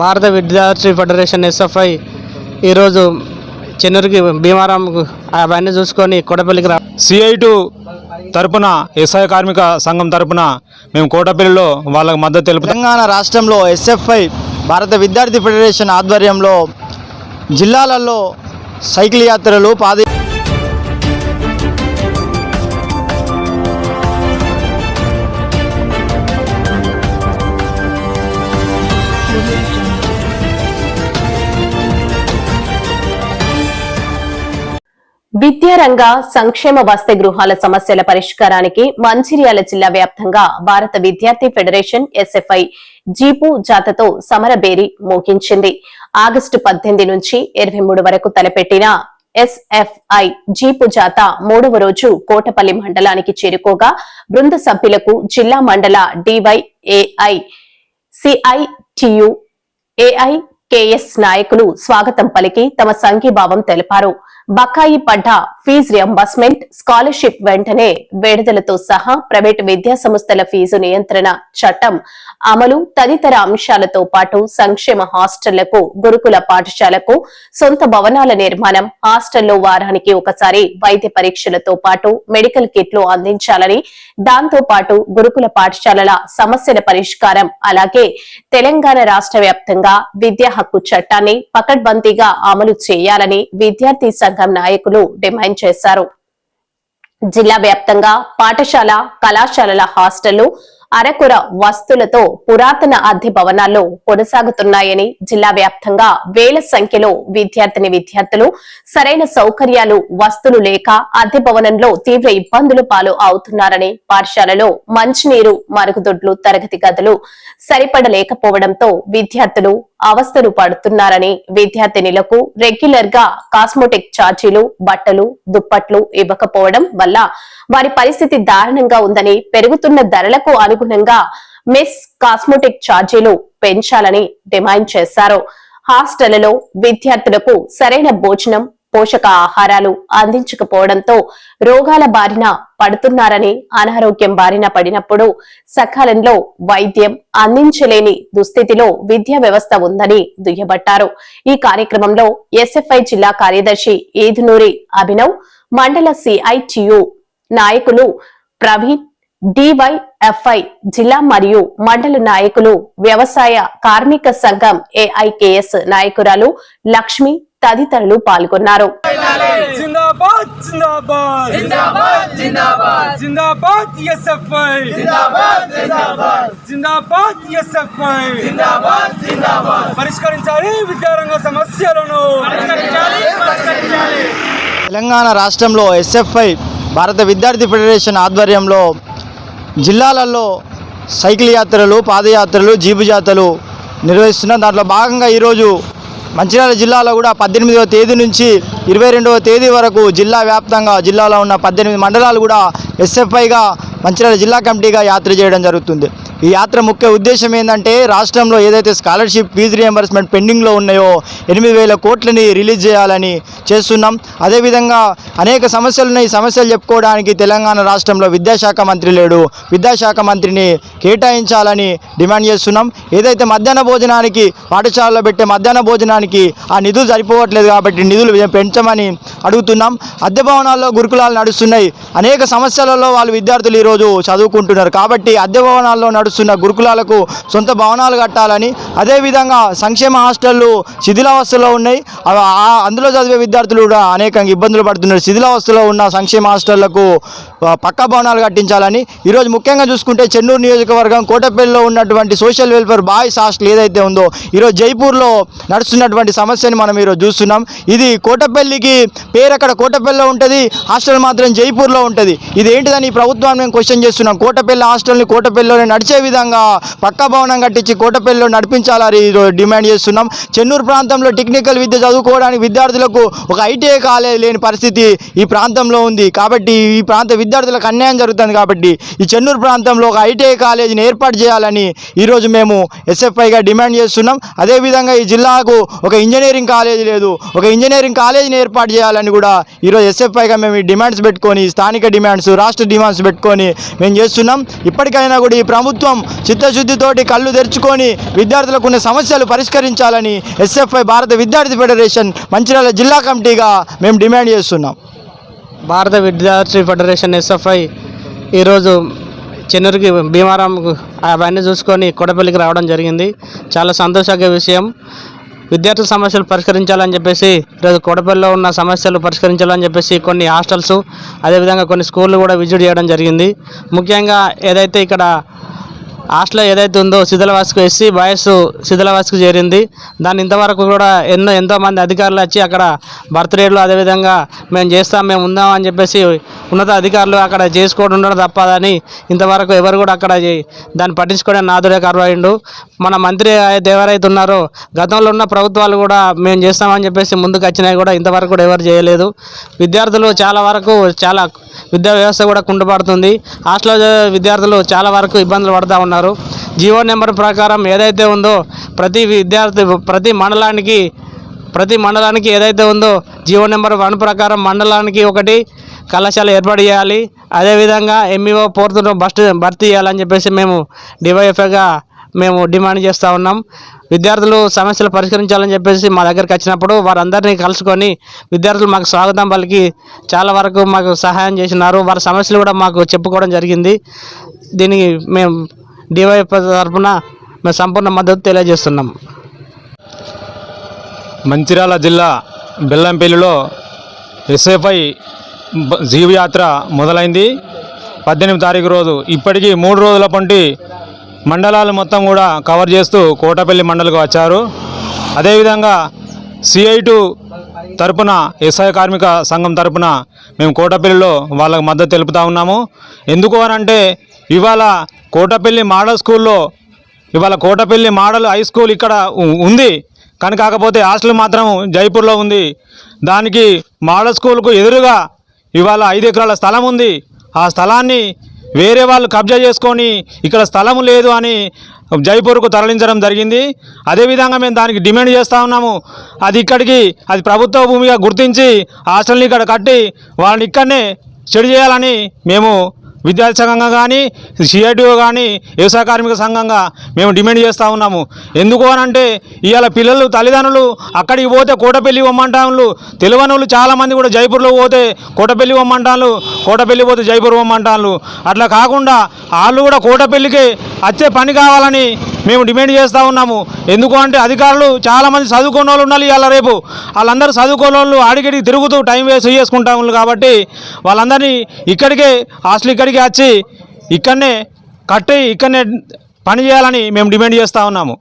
భారత విద్యార్థి federation SFI ఈరోజు చెన్నూరుకి భీమారాం అవన్నీ చూసుకొని కొడపల్లికి రా సిఐ టు తరపున ఎస్ఐ కార్మిక సంఘం తరపున మేము కోటపల్లిలో వాళ్ళకి మద్దతు తెలుపుతాం. తెలంగాణ రాష్ట్రంలో ఎస్ఎఫ్ఐ భారత విద్యార్థి ఫెడరేషన్ ఆధ్వర్యంలో జిల్లాలలో సైకిల్ యాత్రలు పాద విద్యారంగ సంక్షేమ వసతి గృహాల సమస్యల పరిష్కారానికి మంచిర్యాల జిల్లా వ్యాప్తంగా భారత విద్యార్థి ఫెడరేషన్ ఎస్ఎఫ్ఐ జీపు జాతతో సమరబేరి మోగించింది. ఆగస్టు పద్దెనిమిది నుంచి ఇరవై మూడు వరకు తలపెట్టిన ఎస్ఎఫ్ఐ జీపు జాత మూడవ రోజు కోటపల్లి మండలానికి చేరుకోగా బృంద సభ్యులకు జిల్లా మండల డివైఏఐ సిఐటియు ఏఐకేఎస్ నాయకులు స్వాగతం పలికి తమ సంఘీభావం తెలిపారు. బకాయి పడ్డ ఫీజు రియంబర్స్మెంట్ స్కాలర్షిప్ వెంటనే విడుదలతో సహా ప్రైవేటు విద్యా సంస్థల ఫీజు నియంత్రణ చట్టం అమలు తదితర అంశాలతో పాటు సంక్షేమ హాస్టళ్ళకు గురుకుల పాఠశాలకు సొంత భవనాల నిర్మాణం హాస్టల్లో వారానికి ఒకసారి వైద్య పరీక్షలతో పాటు మెడికల్ కిట్లు అందించాలని దాంతో పాటు గురుకుల పాఠశాలల సమస్యల పరిష్కారం అలాగే తెలంగాణ రాష్ట్ర వ్యాప్తంగా విద్యా హక్కు చట్టాన్ని పకడ్బందీగా అమలు చేయాలని విద్యార్థి సంఘ నాయకులు డిమాండ్ చేశారు. జిల్లా వ్యాప్తంగా పాఠశాల కళాశాలల హాస్టళ్ళు అరకుర వస్తులతో పురాతన అద్దె భవనాల్లో కొనసాగుతున్నాయని జిల్లా వ్యాప్తంగా వేల సంఖ్యలో విద్యార్థిని విద్యార్థులు సరైన సౌకర్యాలు వస్తువులు లేక అద్దె భవనంలో తీవ్ర ఇబ్బందులు పాలు అవుతున్నారని పాఠశాలలో మంచినీరు మరుగుదొడ్లు తరగతి గదులు సరిపడలేకపోవడంతో విద్యార్థులు అవస్థలు పడుతున్నారని విద్యార్థినులకు రెగ్యులర్గా కాస్మోటిక్ ఛార్జీలు బట్టలు దుప్పట్లు ఇవ్వకపోవడం వల్ల వారి పరిస్థితి దారుణంగా ఉందని పెరుగుతున్న ధరలకు అనుగుణంగా మిస్ కాస్మోటిక్ ఛార్జీలు పెంచాలని డిమాండ్ చేశారు. హాస్టళ్ళలో విద్యార్థులకు సరైన భోజనం పోషక ఆహారాలు అందించకపోవడంతో రోగాల బారిన పడుతున్నారని అనారోగ్యం బారిన పడినప్పుడు సకాలంలో వైద్యం అందించలేని దుస్థితిలో విద్యా వ్యవస్థ ఉందని దుయ్యబట్టారు. ఈ కార్యక్రమంలో ఎస్ఎఫ్ఐ జిల్లా కార్యదర్శి ఈదునూరి అభినవ్ మండల సిఐటియు నాయకులు ప్రవీణ్ డివైఎఫ్ఐ జిల్లా మరియు మండల నాయకులు వ్యవసాయ కార్మిక సంఘం ఏఐకేఎస్ నాయకురాలు లక్ష్మి తదితరులు పాల్గొన్నారు. పరిష్కరించాలి సమస్యలను. తెలంగాణ రాష్ట్రంలో ఎస్ఎఫ్ఐ భారత విద్యార్థి ఫెడరేషన్ ఆధ్వర్యంలో జిల్లాలలో సైకిల్ యాత్రలు పాదయాత్రలు జీపు జాతలు నిర్వహిస్తున్న దాంట్లో భాగంగా ఈరోజు మంచిర్యాల జిల్లాలో కూడా పద్దెనిమిదవ తేదీ నుంచి ఇరవై రెండవ తేదీ వరకు జిల్లా వ్యాప్తంగా జిల్లాలో ఉన్న పద్దెనిమిది మండలాలు కూడా ఎస్ఎఫ్ఐగా మంచిర్యాల జిల్లా కమిటీగా యాత్ర చేయడం జరుగుతుంది. ఈ యాత్ర ముఖ్య ఉద్దేశం ఏంటంటే రాష్ట్రంలో ఏదైతే స్కాలర్షిప్ ఫీజు రియంబర్స్మెంట్ పెండింగ్లో ఉన్నాయో ఎనిమిది వేల కోట్లని రిలీజ్ చేయాలని చేస్తున్నాం. అదేవిధంగా అనేక సమస్యలు ఉన్నాయి ఈ సమస్యలు చెప్పుకోవడానికి తెలంగాణ రాష్ట్రంలో విద్యాశాఖ మంత్రి లేడు. విద్యాశాఖ మంత్రిని కేటాయించాలని డిమాండ్ చేస్తున్నాం. ఏదైతే మధ్యాహ్న భోజనానికి పాఠశాలలో పెట్టే మధ్యాహ్న భోజనానికి ఆ నిధులు సరిపోవట్లేదు కాబట్టి నిధులు పెంచమని అడుగుతున్నాం. అద్దె భవనాల్లో గురుకులాలు నడుస్తున్నాయి. అనేక సమస్యలలో వాళ్ళు విద్యార్థులు ఈరోజు చదువుకుంటున్నారు. కాబట్టి అద్దె భవనాల్లో నడుస్తున్న గురుకులాలకు సొంత భవనాలు కట్టాలని అదేవిధంగా సంక్షేమ హాస్టళ్ళు శిథిలావస్థలో ఉన్నాయి. అవి ఆ- అందులో చదివే విద్యార్థులు కూడా అనేకంగా ఇబ్బందులు పడుతున్నారు. శిథిలావస్థలో ఉన్న సంక్షేమ హాస్టళ్ళకు పక్క భవనాలు కట్టించాలని. ఈరోజు ముఖ్యంగా చూసుకుంటే చెన్నూరు నియోజకవర్గం కోటపల్లిలో ఉన్నటువంటి సోషల్ వెల్ఫేర్ బాయ్స్ హాస్టల్ ఏదైతే ఉందో ఈరోజు జైపూర్లో నడుస్తున్నటువంటి సమస్యని మనం ఈరోజు చూస్తున్నాం. ఇది కోటపల్లికి పేరు అక్కడ కోటపల్లిలో ఉంటుంది హాస్టల్ మాత్రం జైపూర్లో ఉంటుంది. ఇది ఏంటిదని ప్రభుత్వాన్ని మేము క్వశ్చన్ చేస్తున్నాం. కోటపల్లి హాస్టల్ని కోటపల్లిలోనే నడిచే విధంగా పక్క భవనం కట్టించి కోటపల్లిలో నడిపించాలని డిమాండ్ చేస్తున్నాం. చెన్నూరు ప్రాంతంలో టెక్నికల్ విద్య చదువుకోవడానికి విద్యార్థులకు ఒక ఐటీఐ కాలేజ్ లేని పరిస్థితి ఈ ప్రాంతంలో ఉంది. కాబట్టి ఈ ప్రాంత విద్యార్థులకు అన్యాయం జరుగుతుంది కాబట్టి ఈ చెన్నూరు ప్రాంతంలో ఒక ఐటీఐ కాలేజీని ఏర్పాటు చేయాలని ఈరోజు మేము ఎస్ఎఫ్ఐగా డిమాండ్ చేస్తున్నాం. అదేవిధంగా ఈ జిల్లాకు ఒక ఇంజనీరింగ్ కాలేజీ లేదు. ఒక ఇంజనీరింగ్ కాలేజీని ఏర్పాటు చేయాలని కూడా ఈరోజు ఎస్ఎఫ్ఐగా మేము ఈ డిమాండ్స్ పెట్టుకొని స్థానిక డిమాండ్స్ రాష్ట్ర డిమాండ్స్ పెట్టుకొని మేము చేస్తున్నాం. ఇప్పటికైనా కూడా ఈ ప్రభుత్వం ప్రభుత్వం చిత్తశుద్ధితోటి కళ్ళు తెరుచుకొని విద్యార్థులకు ఉన్న సమస్యలు పరిష్కరించాలని ఎస్ఎఫ్ఐ భారత విద్యార్థి ఫెడరేషన్ మంచిర్యాల జిల్లా కమిటీగా మేము డిమాండ్ చేస్తున్నాం. భారత విద్యార్థి ఫెడరేషన్ ఎస్ఎఫ్ఐ ఈరోజు చెన్నూరుకి భీమారాం అవన్నీ చూసుకొని కొడపల్లికి రావడం జరిగింది. చాలా సంతోషంగా విషయం. విద్యార్థుల సమస్యలు పరిష్కరించాలని చెప్పేసి ఈరోజు కొడపల్లిలో ఉన్న సమస్యలు పరిష్కరించాలని చెప్పేసి కొన్ని హాస్టల్స్ అదేవిధంగా కొన్ని స్కూళ్ళు కూడా విజిట్ చేయడం జరిగింది. ముఖ్యంగా ఏదైతే ఇక్కడ హాస్టల్ ఏదైతే ఉందో శిథిలవాసుకు ఎస్సీ బాయ్స్ శిథిలవాసుకు చేరింది. దాన్ని ఇంతవరకు కూడా ఎన్నో ఎంతో మంది అధికారులు వచ్చి అక్కడ బర్త్డేలు అదేవిధంగా మేము చేస్తాం మేము ఉందాం అని చెప్పేసి ఉన్నత అధికారులు అక్కడ చేసుకోవడం ఉండడం తప్పదని ఇంతవరకు ఎవరు కూడా అక్కడ దాన్ని పట్టించుకోవడం నాదుడే కరువైండు. మన మంత్రి అయితే ఎవరైతే ఉన్నారో గతంలో ఉన్న ప్రభుత్వాలు కూడా మేము చేస్తామని చెప్పేసి ముందుకు వచ్చినాయి కూడా ఇంతవరకు కూడా ఎవరు చేయలేదు. విద్యార్థులు చాలా వరకు చాలా విద్యా వ్యవస్థ కూడా కుంటుపడుతుంది. హాస్టల్లో విద్యార్థులు చాలా వరకు ఇబ్బందులు పడుతూ ఉన్నారు. జియో నెంబర్ ప్రకారం ఏదైతే ఉందో ప్రతి విద్యార్థి ప్రతి మండలానికి ప్రతి మండలానికి ఏదైతే ఉందో జియో నెంబర్ వన్ ప్రకారం మండలానికి ఒకటి కళాశాల ఏర్పాటు చేయాలి. అదేవిధంగా ఎంఈఓ ఫోర్త్ బస్ట్ భర్తీ చేయాలని చెప్పేసి మేము డివైఎఫ్ఐగా మేము డిమాండ్ చేస్తూ ఉన్నాం. విద్యార్థులు సమస్యలు పరిష్కరించాలని చెప్పేసి మా దగ్గరికి వచ్చినప్పుడు వారందరినీ కలుసుకొని విద్యార్థులు మాకు స్వాగతం పలికి చాలా వరకు మాకు సహాయం చేసినారు. వారి సమస్యలు కూడా మాకు చెప్పుకోవడం జరిగింది. దీనికి మేము డివైఎఫ్ తరఫున మేము సంపూర్ణ మద్దతు తెలియజేస్తున్నాం. మంచిర్యాల జిల్లా బెల్లంపల్లిలో ఎస్ఎఫ్ఐ జీవయాత్ర మొదలైంది. పద్దెనిమిది తారీఖు రోజు ఇప్పటికీ మూడు రోజుల పంటి మండలాలు మొత్తం కూడా కవర్ చేస్తూ కోటపల్లి మండలికి వచ్చారు. అదేవిధంగా సిఐ టు తరపున ఎస్ఐ కార్మిక సంఘం తరపున మేము కోటపల్లిలో వాళ్ళకు మద్దతు తెలుపుతా ఉన్నాము. ఎందుకు అనంటే ఇవాళ కోటపల్లి మోడల్ స్కూల్లో ఇవాళ కోటపల్లి మోడల్ హై స్కూల్ ఇక్కడ ఉంది. కానీ కాకపోతే హాస్టల్ మాత్రం జైపూర్లో ఉంది. దానికి మోడల్ స్కూల్కు ఎదురుగా ఇవాళ ఐదు ఎకరాల స్థలం ఉంది. ఆ స్థలాన్ని వేరే వాళ్ళు కబ్జా చేసుకొని ఇక్కడ స్థలం లేదు అని జైపూర్కు తరలించడం జరిగింది. అదేవిధంగా మేము దానికి డిమాండ్ చేస్తూ ఉన్నాము. అది ఇక్కడికి అది ప్రభుత్వ భూమిగా గుర్తించి హాస్టల్ని ఇక్కడ కట్టి వాళ్ళని ఇక్కడనే చెడు చేయాలని మేము విద్యార్థి సంఘంగా కానీ సిఐటిఓ కానీ వ్యవసాయ కార్మిక సంఘంగా మేము డిమాండ్ చేస్తూ ఉన్నాము. ఎందుకు అని అంటే ఇవాళ పిల్లలు తల్లిదండ్రులు అక్కడికి పోతే కోటపల్లి ఇవ్వమంటాను తెలివనులు వాళ్ళు చాలామంది కూడా జైపూర్లో పోతే కోటపల్లి ఇవ్వమంటాను కోటపల్లి పోతే జైపూర్ ఇవ్వమంటాను అట్లా కాకుండా వాళ్ళు కూడా కోటపల్లికి వచ్చే పని కావాలని మేము డిమాండ్ చేస్తూ ఉన్నాము. ఎందుకు అంటే అధికారులు చాలామంది చదువుకున్న వాళ్ళు ఉన్నారు ఇవాళ రేపు. వాళ్ళందరూ చదువుకున్న వాళ్ళు ఆడికిడికి తిరుగుతూ టైం వేస్ట్ చేసుకుంటా ఉన్నారు కాబట్టి వాళ్ళందరినీ ఇక్కడికే హాస్టల్ ఇక్కడికి వచ్చి ఇక్కడనే కట్టి ఇక్కడనే పని చేయాలని మేము డిమాండ్ చేస్తూ ఉన్నాము.